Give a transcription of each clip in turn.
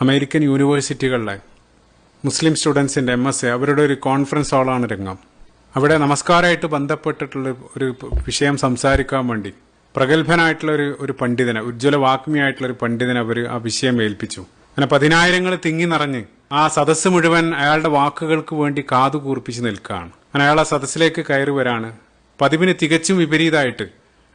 American യൂണിവേഴ്സിറ്റികളിലെ മുസ്ലിം സ്റ്റുഡൻസിന്റെ എം. എസ്. അവരുടെ ഒരു കോൺഫറൻസ് ഹാളാണ് രംഗം. അവിടെ നമസ്കാരമായിട്ട് ബന്ധപ്പെട്ടിട്ടുള്ള ഒരു വിഷയം സംസാരിക്കാൻ വേണ്ടി പ്രഗത്ഭനായിട്ടുള്ള ഒരു ഒരു പണ്ഡിതനെ ഉജ്ജ്വല വാഗ്മിയായിട്ടുള്ള ഒരു പണ്ഡിതനെ അവർ ആ വിഷയം ഏൽപ്പിച്ചു. അങ്ങനെ പതിനായിരങ്ങൾ തിങ്ങി നിറഞ്ഞ് ആ സദസ്സ് മുഴുവൻ അയാളുടെ വാക്കുകൾക്ക് വേണ്ടി കാതു കൂർപ്പിച്ച് നിൽക്കുകയാണ്. അങ്ങനെ അയാൾ ആ സദസ്സിലേക്ക് കയറി വരാണ്. പതിവിന് തികച്ചും വിപരീതമായിട്ട്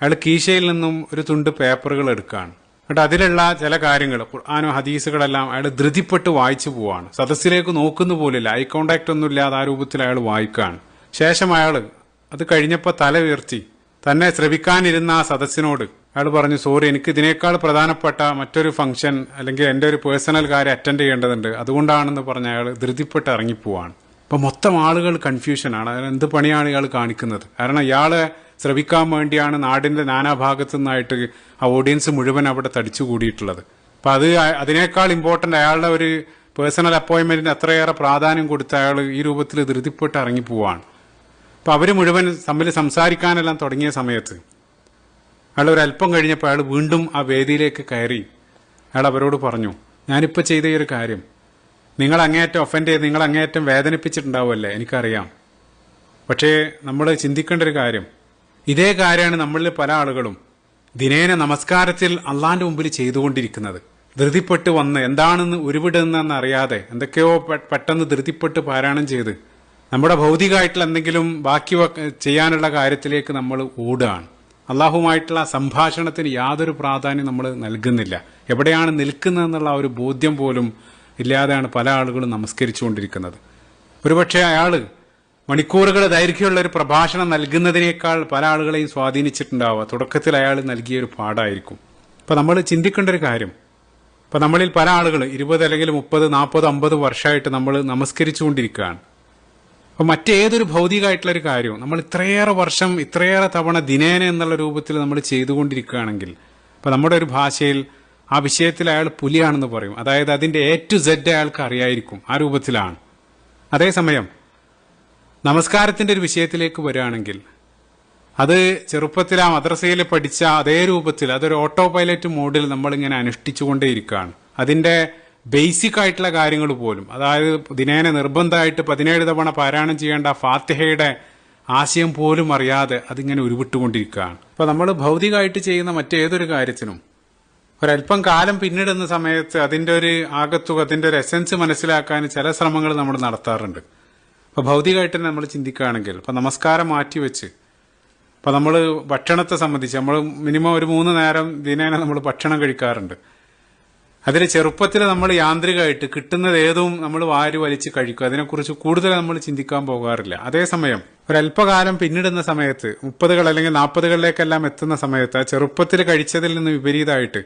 അയാൾ കീശയിൽ നിന്നും ഒരു തുണ്ട് പേപ്പറുകൾ എടുക്കുകയാണ്. എന്നിട്ട് അതിലുള്ള ചില കാര്യങ്ങൾ ഖുർആാനോ ഹദീസുകളെല്ലാം അയാൾ ധൃതിപ്പെട്ട് വായിച്ചു പോവാണ്. സദസ്സിലേക്ക് നോക്കുന്ന പോലില്ല. ഐ കോണ്ടാക്ട് ഒന്നും ഇല്ലാതെ ആ രൂപത്തിൽ അയാൾ വായിക്കുകയാണ് ശേഷം അയാൾ അത് കഴിഞ്ഞപ്പോൾ തല ഉയർത്തി. തന്നെ ശ്രവിക്കാനിരുന്ന ആ സദസ്സിനോട് അയാൾ പറഞ്ഞു സോറി എനിക്ക് ഇതിനേക്കാൾ പ്രധാനപ്പെട്ട മറ്റൊരു ഫംഗ്ഷൻ അല്ലെങ്കിൽ എന്റെ ഒരു പേഴ്സണൽ കാര്യം അറ്റൻഡ് ചെയ്യേണ്ടതുണ്ട്. അതുകൊണ്ടാണെന്ന് പറഞ്ഞ് അയാൾ ധൃതിപ്പെട്ട് ഇറങ്ങിപ്പോവാണ്. അപ്പം മൊത്തം ആളുകൾ കൺഫ്യൂഷനാണ് എന്ത് പണിയാണ് ഇയാൾ കാണിക്കുന്നത്? കാരണം ഇയാളെ ശ്രവിക്കാൻ വേണ്ടിയാണ് നാടിന്റെ നാനാഭാഗത്തു നിന്നായിട്ട് ആ ഓഡിയൻസ് മുഴുവൻ അവിടെ തടിച്ചു കൂടിയിട്ടുള്ളത് അപ്പം അത് അതിനേക്കാൾ ഇമ്പോർട്ടന്റ് അയാളുടെ ഒരു പേഴ്സണൽ അപ്പോയിൻമെന്റിന് അത്രയേറെ പ്രാധാന്യം കൊടുത്ത് അയാൾ ഈ രൂപത്തിൽ ധൃതിപ്പെട്ട് ഇറങ്ങിപ്പോവാണ്. അപ്പം അവർ മുഴുവൻ തമ്മിൽ സംസാരിക്കാനെല്ലാം തുടങ്ങിയ സമയത്ത് അയാൾ ഒരു അല്പം കഴിഞ്ഞപ്പോൾ അയാൾ വീണ്ടും ആ വേദിയിലേക്ക് കയറി. അയാൾ അവരോട് പറഞ്ഞു ഞാനിപ്പോൾ ചെയ്ത ഈ ഒരു കാര്യം നിങ്ങൾ അങ്ങേയറ്റം ഒഫൻഡ് ചെയ്ത് നിങ്ങൾ അങ്ങേയറ്റം വേദനിപ്പിച്ചിട്ടുണ്ടാവുമല്ലേ? എനിക്കറിയാം. പക്ഷേ നമ്മൾ ചിന്തിക്കേണ്ട ഒരു കാര്യം ഇതേ കാര്യമാണ് നമ്മളിൽ പല ആളുകളും ദിനേന നമസ്കാരത്തിൽ അള്ളാന്റെ മുമ്പിൽ ചെയ്തുകൊണ്ടിരിക്കുന്നത്. ധൃതിപ്പെട്ട് വന്ന് എന്താണെന്ന് ഉരുവിടുന്നെന്ന് അറിയാതെ എന്തൊക്കെയോ പെട്ടെന്ന് ധൃതിപ്പെട്ട് പാരായണം ചെയ്ത് നമ്മുടെ ഭൗതികമായിട്ടുള്ള എന്തെങ്കിലും ബാക്കി ചെയ്യാനുള്ള കാര്യത്തിലേക്ക് നമ്മൾ ഓടുകയാണ്. അള്ളാഹുമായിട്ടുള്ള സംഭാഷണത്തിന് യാതൊരു പ്രാധാന്യം നമ്മൾ നൽകുന്നില്ല. എവിടെയാണ് നിൽക്കുന്നതെന്നുള്ള ഒരു ബോധ്യം പോലും ഇല്ലാതെയാണ് പല ആളുകളും നമസ്കരിച്ചുകൊണ്ടിരിക്കുന്നത്. ഒരുപക്ഷെ അയാൾ മണിക്കൂറുകൾ ദൈർഘ്യമുള്ള ഒരു പ്രഭാഷണം നൽകുന്നതിനേക്കാൾ പല ആളുകളെയും സ്വാധീനിച്ചിട്ടുണ്ടാവുക. തുടക്കത്തിൽ അയാൾ നൽകിയ ഒരു പാഠമായിരിക്കും. അപ്പം നമ്മൾ ചിന്തിക്കേണ്ട ഒരു കാര്യം. ഇപ്പം നമ്മളിൽ പല ആളുകൾ ഇരുപത് അല്ലെങ്കിൽ മുപ്പത് നാൽപ്പത് അമ്പത് വർഷമായിട്ട് നമ്മൾ നമസ്കരിച്ചുകൊണ്ടിരിക്കുകയാണ്. അപ്പം മറ്റേതൊരു ഭൗതികമായിട്ടുള്ളൊരു കാര്യവും നമ്മൾ ഇത്രയേറെ വർഷം ഇത്രയേറെ തവണ ദിനേന എന്നുള്ള രൂപത്തിൽ നമ്മൾ ചെയ്തുകൊണ്ടിരിക്കുകയാണെങ്കിൽ അപ്പം നമ്മുടെ ഒരു ഭാഷയിൽ ആ വിഷയത്തിൽ അയാൾ പുലിയാണെന്ന് പറയും. അതായത് അതിന്റെ എ ടു സെഡ് അയാൾക്ക് അറിയായിരിക്കും ആ രൂപത്തിലാണ്. അതേസമയം നമസ്കാരത്തിന്റെ ഒരു വിഷയത്തിലേക്ക് വരികയാണെങ്കിൽ അത് ചെറുപ്പത്തിൽ ആ മദ്രസയിൽ പഠിച്ച അതേ രൂപത്തിൽ അതൊരു ഓട്ടോ പൈലറ്റ് മോഡിൽ നമ്മളിങ്ങനെ അനുഷ്ഠിച്ചുകൊണ്ടേയിരിക്കുകയാണ്. അതിന്റെ ബേസിക് ആയിട്ടുള്ള കാര്യങ്ങൾ പോലും അതായത് ദിനേനെ നിർബന്ധമായിട്ട് പതിനേഴ് തവണ പാരായണം ചെയ്യേണ്ട ഫാത്തിഹയുടെ ആശയം പോലും അറിയാതെ അതിങ്ങനെ ഉരുവിട്ടുകൊണ്ടിരിക്കുകയാണ്. അപ്പോൾ നമ്മൾ ഭൗതികമായിട്ട് ചെയ്യുന്ന മറ്റേതൊരു കാര്യത്തിനും ഒരല്പം കാലം പിന്നിടുന്ന സമയത്ത് അതിന്റെ ഒരു ആകത്തുക അതിന്റെ ഒരു എസൻസ് മനസ്സിലാക്കാൻ ചില ശ്രമങ്ങൾ നമ്മൾ നടത്താറുണ്ട്. അപ്പൊ ഭൗതികമായിട്ട് തന്നെ നമ്മൾ ചിന്തിക്കുകയാണെങ്കിൽ ഇപ്പൊ നമസ്കാരം മാറ്റി വെച്ച് ഇപ്പോൾ നമ്മൾ ഭക്ഷണത്തെ സംബന്ധിച്ച് നമ്മൾ മിനിമം ഒരു മൂന്ന് നേരം ദിനേന നമ്മൾ ഭക്ഷണം കഴിക്കാറുണ്ട്. അതിൽ ചെറുപ്പത്തിൽ നമ്മൾ യാന്ത്രികമായിട്ട് കിട്ടുന്നത് ഏതും നമ്മൾ വാരി വലിച്ച് കഴിക്കും. അതിനെക്കുറിച്ച് കൂടുതൽ നമ്മൾ ചിന്തിക്കാൻ പോകാറില്ല. അതേസമയം ഒരല്പകാലം പിന്നിടുന്ന സമയത്ത് മുപ്പതുകൾ അല്ലെങ്കിൽ നാൽപ്പതുകളിലേക്കെല്ലാം എത്തുന്ന സമയത്ത് ആ ചെറുപ്പത്തിൽ കഴിച്ചതിൽ നിന്ന് വിപരീതമായിട്ട്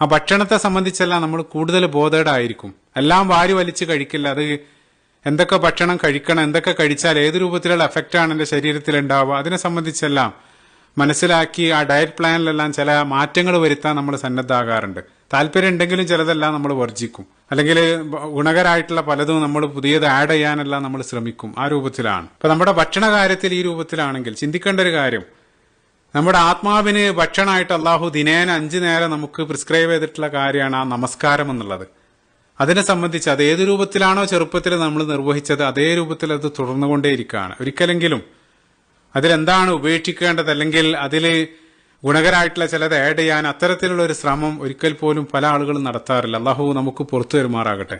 ആ ഭക്ഷണത്തെ സംബന്ധിച്ചെല്ലാം നമ്മൾ കൂടുതൽ ബോധേഡായിരിക്കും. എല്ലാം വാരി വലിച്ച് കഴിക്കില്ല. അത് എന്തൊക്കെ ഭക്ഷണം കഴിക്കണം എന്തൊക്കെ കഴിച്ചാൽ ഏത് രൂപത്തിലുള്ള എഫക്റ്റാണ് എന്റെ ശരീരത്തിൽ ഉണ്ടാവുക അതിനെ സംബന്ധിച്ചെല്ലാം മനസ്സിലാക്കി ആ ഡയറ്റ് പ്ലാനിലെല്ലാം ചില മാറ്റങ്ങൾ വരുത്താൻ നമ്മൾ സന്നദ്ധാകാറുണ്ട് താല്പര്യം ഉണ്ടെങ്കിലും ചിലതെല്ലാം നമ്മൾ വർജിക്കും അല്ലെങ്കിൽ ഗുണകരമായിട്ടുള്ള പലതും നമ്മൾ പുതിയത് ആഡ് ചെയ്യാനെല്ലാം നമ്മൾ ശ്രമിക്കും ആ രൂപത്തിലാണ്. ഇപ്പം നമ്മുടെ ഭക്ഷണ കാര്യത്തിൽ ഈ രൂപത്തിലാണെങ്കിൽ ചിന്തിക്കേണ്ട ഒരു കാര്യം നമ്മുടെ ആത്മാവിന് ഭക്ഷണമായിട്ട് അള്ളാഹു ദിനേന അഞ്ച് നേരം നമുക്ക് പ്രിസ്ക്രൈബ് ചെയ്തിട്ടുള്ള കാര്യമാണ് ആ നമസ്കാരം എന്നുള്ളത്. അതിനെ സംബന്ധിച്ച് അത് ഏത് രൂപത്തിലാണോ ചെറുപ്പത്തിൽ നമ്മൾ നിർവഹിച്ചത് അതേ രൂപത്തിൽ അത് തുടർന്നുകൊണ്ടേയിരിക്കുകയാണ്. ഒരിക്കലെങ്കിലും അതിലെന്താണ് ഉപേക്ഷിക്കേണ്ടത്? അല്ലെങ്കിൽ അതിൽ ഗുണകരമായിട്ടുള്ള ചിലത് ആഡ് ചെയ്യാൻ അത്തരത്തിലുള്ള ഒരു ശ്രമം ഒരിക്കൽ പോലും പല ആളുകളും നടത്താറില്ല. അള്ളാഹു നമുക്ക് പുറത്തു വരുമാറാകട്ടെ